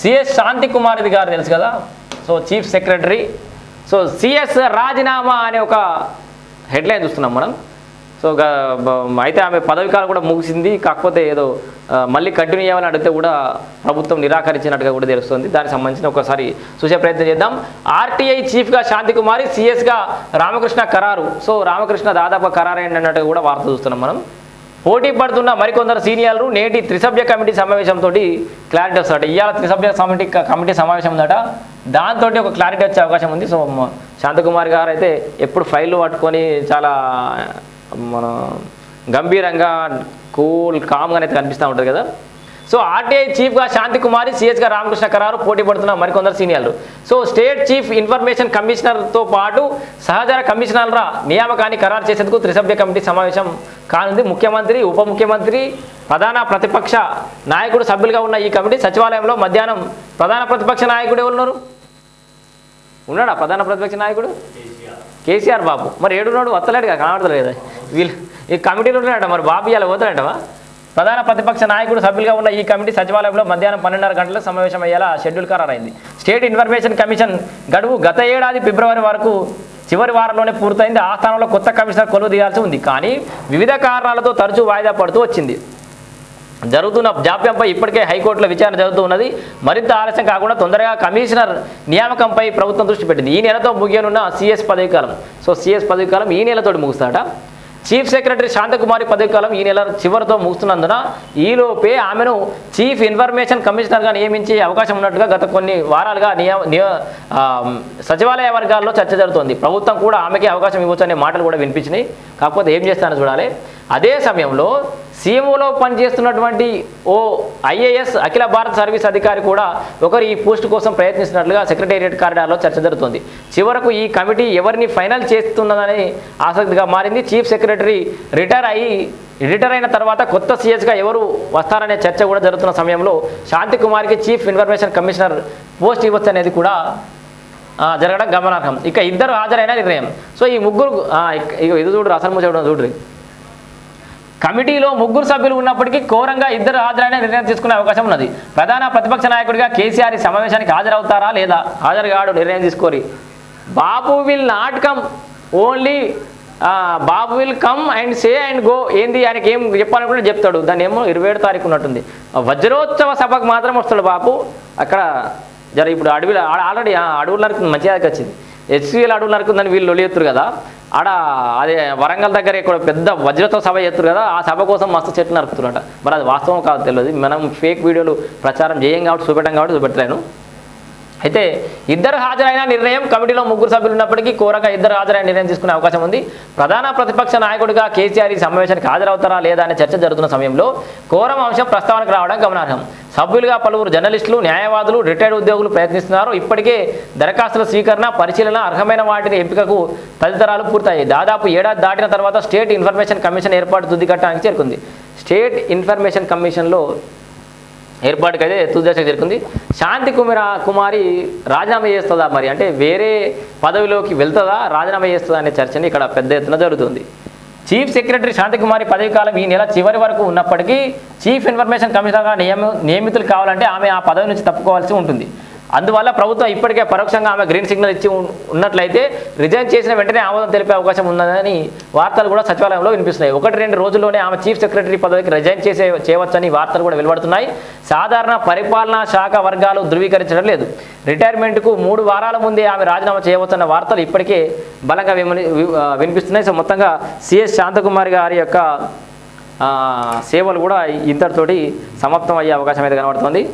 CS శాంతి కుమార్ది గారు తెలుసు కదా? So chief secretary so CS రాజీనామా అనే ఒక హెడ్లైన్ చూస్తున్నాం మనం. సో అయితే ఆమె పదవికాలం కూడా ముగిసింది. కాకపోతే ఏదో మళ్ళీ కంటిన్యూ చేయాలని అడిగితే కూడా ప్రభుత్వం నిరాకరించినట్టుగా కూడా తెలుస్తుంది. దానికి సంబంధించిన ఒకసారి చూసే ప్రయత్నం చేద్దాం. ఆర్టీఐ చీఫ్గా శాంతి కుమారి సిఎస్గా రామకృష్ణ ఖరారు. సో రామకృష్ణ దాదాపు ఖరారు అన్నట్టుగా కూడా వార్త చూస్తున్నాం మనం. పోటీ పడుతున్న మరికొందరు సీనియర్లు నేటి త్రిసభ్య కమిటీ సమావేశంతో క్లారిటీ వస్తాడట ఇవాళ త్రిసభ్య కమిటీ కమిటీ సమావేశం ఉందట. దాంతో ఒక క్లారిటీ వచ్చే అవకాశం ఉంది. సో శాంతకుమార్ గారు అయితే ఎప్పుడు ఫైల్ పట్టుకొని చాలా మన గంభీరంగా కూల్ కామ్గా అయితే కనిపిస్తూ ఉంటుంది కదా. సో ఆర్టీఐ చీఫ్గా శాంతికుమారి సిఎస్గా రామకృష్ణ ఖరారు పోటీ పడుతున్న మరికొందరు సీనియర్లు. సో స్టేట్ చీఫ్ ఇన్ఫర్మేషన్ కమిషనర్తో పాటు సహచర కమిషనర్ల నియామకాన్ని ఖరారు చేసేందుకు త్రిసభ్య కమిటీ సమావేశం కానుంది. ముఖ్యమంత్రి ఉప ముఖ్యమంత్రి ప్రధాన ప్రతిపక్ష నాయకుడు సభ్యులుగా ఉన్న ఈ కమిటీ సచివాలయంలో మధ్యాహ్నం ప్రధాన ప్రతిపక్ష నాయకుడు ఎవరున్నారు ఉన్నాడా ప్రధాన ప్రతిపక్ష నాయకుడు? కేసీఆర్ బాబు. మరి ఏడున్నాడు? వస్తలేడు కదా కనబడతలేదు వీళ్ళు ఈ కమిటీలో ఉన్నాడట మరి బాబు ఇలా పోతాడటవా ప్రధాన ప్రతిపక్ష నాయకుడు సభ్యులుగా ఉన్న ఈ కమిటీ సచివాలయంలో మధ్యాహ్నం పన్నెండున్నర గంటలకు సమావేశం అయ్యేలా షెడ్యూల్ ఖరారైంది. స్టేట్ ఇన్ఫర్మేషన్ కమిషన్ గడువు గత ఏడాది ఫిబ్రవరి వరకు చివరి వారంలోనే పూర్తయింది. ఆ స్థానంలో కొత్త కమిషనర్ కొలువు తీయాల్సి ఉంది. కానీ వివిధ కారణాలతో తరచూ వాయిదా పడుతూ వచ్చింది. జరుగుతున్న జాప్యంపై ఇప్పటికే హైకోర్టులో విచారణ జరుగుతూ ఉన్నది. మరింత ఆలస్యం కాకుండా తొందరగా కమిషనర్ నియామకంపై ప్రభుత్వం దృష్టి పెట్టింది. ఈ నెలతో ముగియనున్న సిఎస్ పదవి కాలం. సో సిఎస్ పదవి కాలం ఈ నెలతోటి ముగుస్తాట చీఫ్ సెక్రటరీ శాంతకుమారి పదవి కాలం ఈ నెల చివరితో ముగుస్తున్నందున ఈలోపే ఆమెను చీఫ్ ఇన్ఫర్మేషన్ కమిషనర్గా నియమించే అవకాశం ఉన్నట్టుగా గత కొన్ని వారాలుగా నియ నియ- సచివాలయ వర్గాల్లో చర్చ జరుగుతోంది. ప్రభుత్వం కూడా ఆమెకి అవకాశం ఇవ్వచ్చు అనే మాటలు కూడా వినిపించినాయి. కాకపోతే ఏం చేస్తానో చూడాలి. అదే సమయంలో సీఎంఓలో పనిచేస్తున్నటువంటి ఓ ఐఏఎస్ అఖిల భారత సర్వీస్ అధికారి కూడా ఒకరు ఈ పోస్ట్ కోసం ప్రయత్నిస్తున్నట్లుగా సెక్రటేరియట్ కారిడార్లో చర్చ జరుగుతోంది. చివరకు ఈ కమిటీ ఎవరిని ఫైనల్ చేస్తున్నదని ఆసక్తిగా మారింది. చీఫ్ సెక్రటరీ రిటైర్ అయ్యి రిటైర్ అయిన తర్వాత కొత్త సీఎస్గా ఎవరు వస్తారనే చర్చ కూడా జరుగుతున్న సమయంలో శాంతి కుమార్కి చీఫ్ ఇన్ఫర్మేషన్ కమిషనర్ పోస్ట్ ఇవ్వచ్చు అనేది కూడా జరగడం గమనార్హం. ఇక ఇద్దరు హాజరైన నిర్ణయం. సో ఈ ముగ్గురు ఇక ఇది చూడరు అసలు చూడడం చూడరు కమిటీలో ముగ్గురు సభ్యులు ఉన్నప్పటికీ ఘోరంగా ఇద్దరు హాజరైన నిర్ణయం తీసుకునే అవకాశం ఉన్నది. ప్రధాన ప్రతిపక్ష నాయకుడిగా కేసీఆర్ సమావేశానికి హాజరవుతారా లేదా? హాజరు కాడు నిర్ణయం తీసుకోరి. Babu will not come. Only Babu will come and say and go. ఏంది? ఆయనకి ఏం చెప్పాలనుకుంటే చెప్తాడు. దాన్ని ఏమో ఇరవై ఏడు తారీఖు ఉన్నట్టుంది. వజ్రోత్సవ సభకు మాత్రం వస్తాడు బాబు. అక్కడ జర ఇప్పుడు అడవిలో ఆల్రెడీ అడవులు నరుకుంది మంచిగా వచ్చింది హెచ్సిఎల్ అడవులు నరుకుందని వీళ్ళు లొలియెత్తురు కదా. ఆడ అదే వరంగల్ దగ్గర ఇక్కడ పెద్ద వజ్రతో సభ చేస్తారు కదా ఆ సభ కోసం మస్తు చెట్లు నరుకుతున్నారట. మరి అది వాస్తవం కాదు తెలియదు. మనం ఫేక్ వీడియోలు ప్రచారం చేయం కాబట్టి చూపెట్టం కాబట్టి చూపెట్టలేను. అయితే ఇద్దరు హాజరైన నిర్ణయం కమిటీలో ముగ్గురు సభ్యులు ఉన్నప్పటికీ కోరగా ఇద్దరు హాజరైన నిర్ణయం తీసుకునే అవకాశం ఉంది. ప్రధాన ప్రతిపక్ష నాయకుడిగా కేసీఆర్ ఈ సమావేశానికి హాజరవుతారా లేదా అనే చర్చ జరుగుతున్న సమయంలో కోరం అంశం ప్రస్తావనకు రావడం గమనార్హం. సభ్యులుగా పలువురు జర్నలిస్టులు న్యాయవాదులు రిటైర్డ్ ఉద్యోగులు ప్రయత్నిస్తున్నారు. ఇప్పటికే దరఖాస్తుల స్వీకరణ పరిశీలన అర్హమైన వాటిని ఎంపికకు తదితరాలు పూర్తయ్యాయి. దాదాపు ఏడాది దాటిన తర్వాత స్టేట్ ఇన్ఫర్మేషన్ కమిషన్ ఏర్పాటు తుది చేరుకుంది. స్టేట్ ఇన్ఫర్మేషన్ కమిషన్లో ఏర్పాటుకైతే అయితే తుదశకు చేరుకుంది. శాంతి కుమార కుమారి రాజీనామా చేస్తుందా మరి? అంటే వేరే పదవిలోకి వెళ్తుందా? రాజీనామా చేస్తుందా అనే చర్చని ఇక్కడ పెద్ద ఎత్తున జరుగుతుంది. చీఫ్ సెక్రటరీ శాంతికుమారి పదవి కాలం ఈ నెల చివరి వరకు ఉన్నప్పటికీ చీఫ్ ఇన్ఫర్మేషన్ కమిషనర్గా నియమ నియమితులు కావాలంటే ఆమె ఆ పదవి నుంచి తప్పుకోవాల్సి ఉంటుంది. అందువల్ల ప్రభుత్వం ఇప్పటికే పరోక్షంగా ఆమె గ్రీన్ సిగ్నల్ ఇచ్చి ఉన్నట్లయితే రిజైన్ చేసిన వెంటనే ఆమోదం తెలిపే అవకాశం ఉన్నదని వార్తలు కూడా సచివాలయంలో వినిపిస్తున్నాయి. ఒకటి రెండు రోజుల్లోనే ఆమె చీఫ్ సెక్రటరీ పదవికి రిజైన్ చేసే చేయవచ్చని వార్తలు కూడా వెలువడుతున్నాయి. సాధారణ పరిపాలనా శాఖ వర్గాలు ధృవీకరించడం లేదు. రిటైర్మెంట్కు మూడు వారాల ముందే ఆమె రాజీనామా చేయవచ్చన్న వార్తలు ఇప్పటికే బలంగా వి- వినిపిస్తున్నాయి. సో మొత్తంగా సిఎస్ శాంతకుమారి గారి యొక్క సేవలు కూడా ఇంతటితోటి సమాప్తం అయ్యే అవకాశం అయితే కనబడుతుంది.